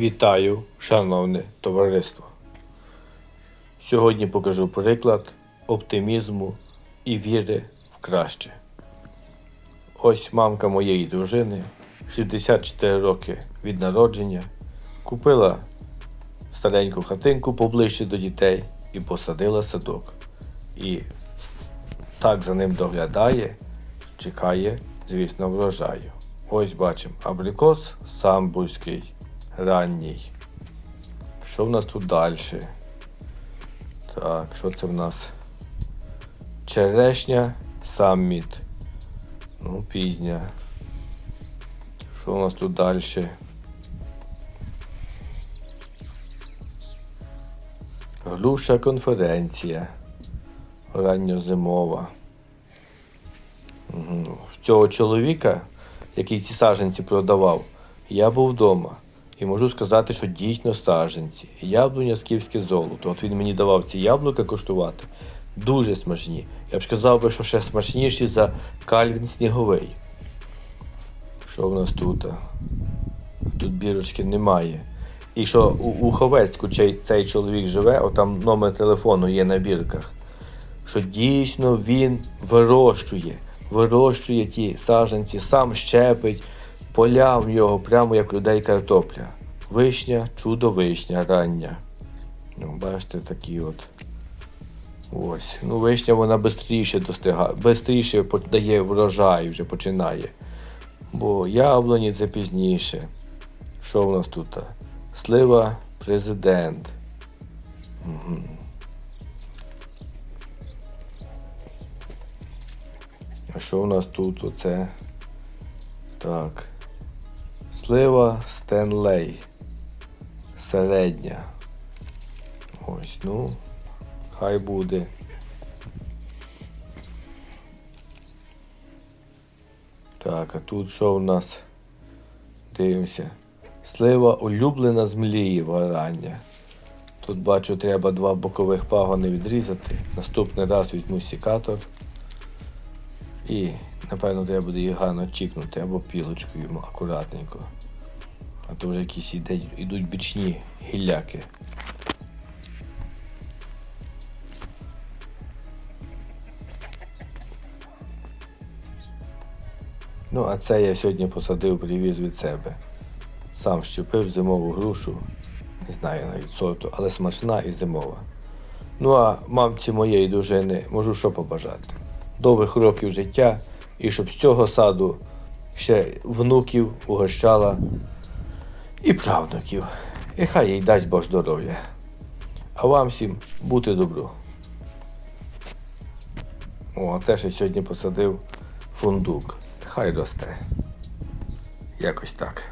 Вітаю, шановне товариство. Сьогодні покажу приклад оптимізму і віри в краще. Ось мамка моєї дружини, 64 роки від народження, купила стареньку хатинку поближче до дітей і посадила садок. І так за ним доглядає, чекає, звісно, врожаю. Ось бачимо абрикос самбурський, ранній. Що в нас тут далі? Так, що це в нас? Черешня самміт. Ну, пізня. Що у нас тут далі? Груша конференція. Ранньозимова. В цього чоловіка, який ці саджанці продавав, я був вдома. І можу сказати, що дійсно саджанці. Яблуня скіфське золото. От він мені давав ці яблука коштувати. Дуже смачні. Я б сказав би, що ще смачніші за кальвін сніговий. Що в нас тут? Тут бірочки немає. І що у, у Ховецьку цей, цей чоловік живе, от там номер телефону є на бірках. Що дійсно він вирощує, вирощує ті саджанці, сам щепить, поля в нього прямо як людей картопля. Вишня, чудо вишня рання. Ну, бачите, такі от. Ось. Ну, вишня вона швидше достигає, швидше дає врожай, вже починає. Бо яблуні це пізніше. Що в нас тут? Слива президент. Угу. А що у нас тут оце? Так. Слива Стенлей. Середня. Ось, ну, хай буде. Так, а тут що у нас? Дивимося. Слива улюблена з Млієва рання. Тут бачу, треба два бокових пагони відрізати. Наступний раз візьму сікатор. І, напевно, треба буде їх гарно чікнути або пілочкою акуратненько. А то вже якісь іде, ідуть бічні гілляки. Ну, а це я сьогодні посадив, привіз від себе. Сам щепив зимову грушу. Не знаю навіть сорту, але смачна і зимова. Ну а мамці моєї дружини можу що побажати. Довгих років життя і щоб з цього саду ще внуків угощала і правнуків. І хай їй дасть Бог здоров'я. А вам всім бути добру. О, а це ще сьогодні посадив фундук. Хай росте. Якось так.